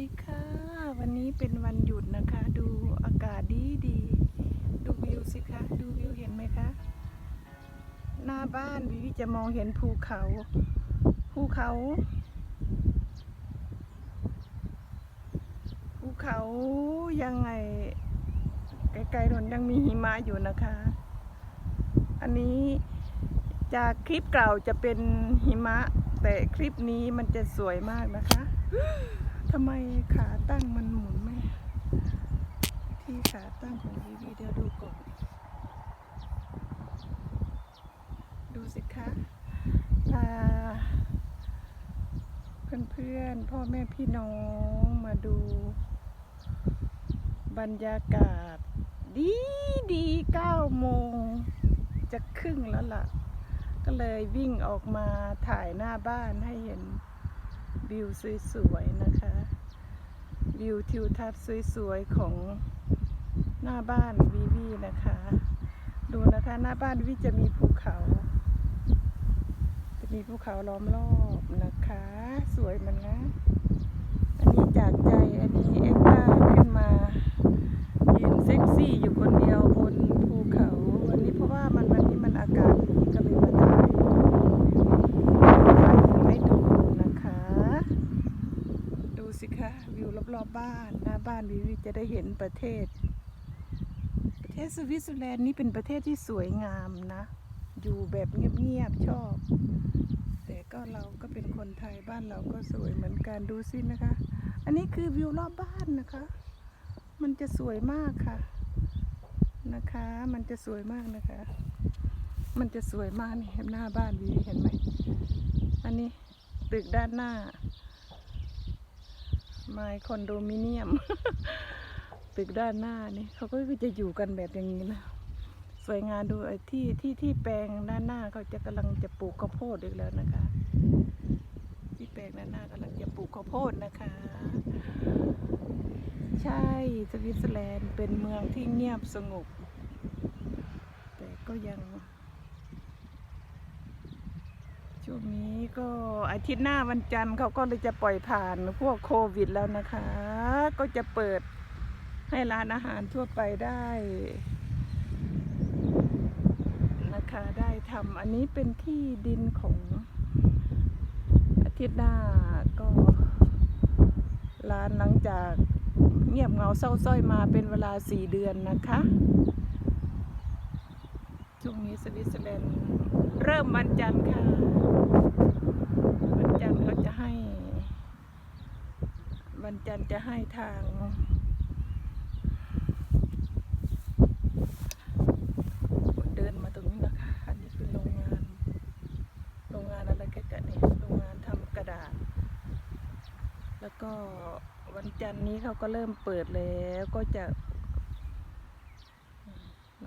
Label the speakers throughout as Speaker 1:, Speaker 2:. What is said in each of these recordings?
Speaker 1: ดีค่ะ วันนี้เป็นวันหยุดนะคะ ดูอากาศดีดีดูวิวสิคะ ดูวิวเห็นไหมคะ หน้าบ้านวิวจะมองเห็นภูเขา ภูเขา ภูเขายังไงไกลๆนนยังมีหิมะอยู่นะคะ อันนี้จากคลิปเก่าจะเป็นหิมะ แต่คลิปนี้มันจะสวยมากนะคะ ทำไมขาตั้งมันหมุนไหมที่ขาตั้งของวีวีเดี๋ยวดูก่อนดูสิคะพาเพื่อนๆพ่อแม่พี่น้องมาดู บรรยากาศ ดีดีเก้าโมงจะครึ่งแล้วล่ะ ก็เลยวิ่งออกมาถ่ายหน้าบ้านให้เห็น วิวสวยๆนะคะ วิวทิวทัศน์สวยๆของหน้าบ้านวีวีนะคะ ดูนะคะหน้าบ้านวีจะมีภูเขา จะมีภูเขาล้อมรอบนะคะ สวยมันนะ อันนี้จากใจอันนี้เอ็กต้าขึ้นมายืนเซ็กซี่อยู่คนเดียวบนภูเขา วันนี้เพราะว่ามันวันนี้มันอากาศดีก็เลยมาถ่ายถ่ายให้ดูนะคะ ดูสิคะวิวรอบๆบบ้าน หน้าบ้าน วิวจะได้เห็นประเทศ ประเทศสวิตเซอร์แลนด์นี่เป็นประเทศที่สวยงามนะ อยู่แบบเงียบๆชอบ แต่ก็เราก็เป็นคนไทยบ้านเราก็สวยเหมือนกันดูสินะคะ อันนี้คือวิวรอบบ้านนะคะ มันจะสวยมากค่ะนะคะ มันจะสวยมากนะคะ มันจะสวยมากนี่หนหน้าบ้านวีเห็นไหมอันนี้ตึกด้านหน้า ไมคอนโดมิเนียม ตึกด้านหน้านี่เขาก็จะอยู่กันแบบอย่างนี้นะสวยงามดูไอ้ที่ที่ที่แปลงด้านหน้าเขาจะกำลังจะปลูกข้าวโพดอีกแล้วนะคะ ที่แปลงด้านหน้ากำลังจะปลูกข้าวโพดนะคะ ใช่สวิตเซอร์แลนด์เป็นเมืองที่เงียบสงบ แต่ก็ยัง ช่วงนี้ก็อาทิตย์หน้าวันจันทร์เขาก็เลยจะปล่อยผ่านพวกโควิดแล้วนะคะ ก็จะเปิดให้ร้านอาหารทั่วไปได้นะคะได้ทำอันนี้เป็นที่ดินของอาทิตย์หน้าก็ร้านหลังจากเงียบเงาเศร้าส้อยมาเป็นเวลาสี่เดือนนะคะ ช่วงนี้สวิตเซอร์แลนด์เริ่มวันจันทร์ค่ะ วันจันทร์เขาจะให้ วันจันทร์จะให้ทาง เดินมาตรงนี้นะคะ อันนี้เป็นโรงงาน โรงงานอะไรกันเนี่ยโรงงานทำกระดาษ แล้วก็วันจันทร์นี้เขาก็เริ่มเปิดแล้วก็จะ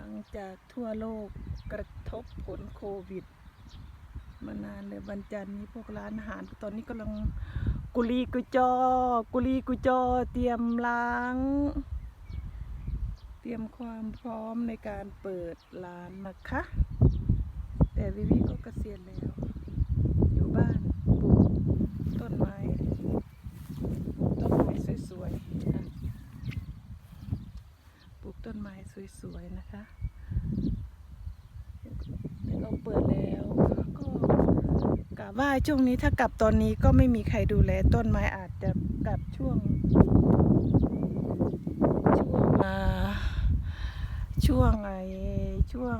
Speaker 1: งจากทั่วโลกกระทบผลโควิด มานานเลยวันจันนี้พวกร้านอาหารตอนนี้กำลังกุลีกุจอ กุลีกุจอ เตรียมล้าง เตรียมความพร้อมในการเปิดร้านนะคะ แต่วิวิก็เกษียณแล้ว อยู่บ้านปลูกต้นไม้ต้นไม้สวยๆนะปลูกต้นไม้ สวยๆนะคะแต่เราเปิดแล้วก็กะว่าช่วงนี้ถ้ากลับตอนนี้ก็ไม่มีใครดูแลต้นไม้อาจจะกลับช่วง ช่วงอ่าช่วงไอช่วง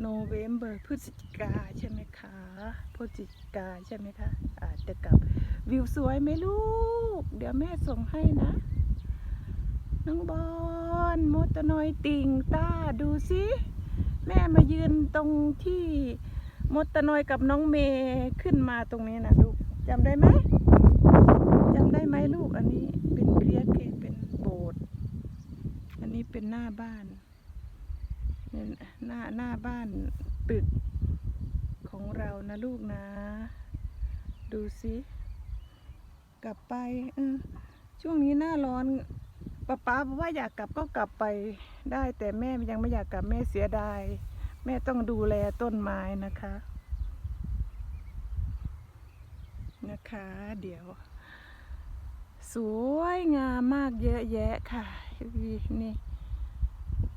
Speaker 1: โนเวมเบอร์พฤศจิกาใช่ไหมคะพฤศจิกาใช่ไหมคะอาจจะกลับ วิวสวยไหมลูก เดี๋ยวแม่ส่งให้นะ น้องบอลมดตนอยติ่งตาดูสิแม่มายืนตรงที่มดตนอยกับน้องเมย์ขึ้นมาตรงนี้นะลูกจำได้ไหมจำได้ไหมลูกอันนี้เป็นเรียกเคเป็นโบสถ์อันนี้เป็นหน้าบ้านหน้าหน้าบ้านตึกของเรานะลูกนะ ดูสิ กลับไปเออช่วงนี้หน้าร้อนป้าป๊าบอกว่าอยากกลับก็กลับไปได้ แต่แม่ยังไม่อยากกลับแม่เสียดายแม่ต้องดูแลต้นไม้นะคะ นะคะ เดี๋ยว สวยงามมากเยอะแยะค่ะวีนี่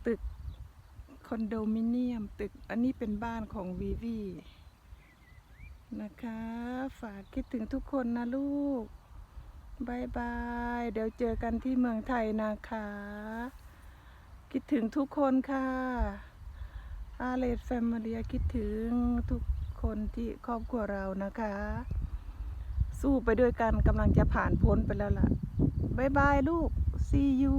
Speaker 1: ตึกคอนโดมิเนียมตึกอันนี้เป็นบ้านของวีวีนะคะ ฝากคิดถึงทุกคนนะลูก บายบาย เดี๋ยวเจอกันที่เมืองไทยนะคะ คิดถึงทุกคนค่ะ อาเลดแฟมิเลียคิดถึงทุกคนที่ครอบครัวเรานะคะ สู้ไปด้วยกันกำลังจะผ่านพ้นไปแล้วล่ะบายบายลูก see you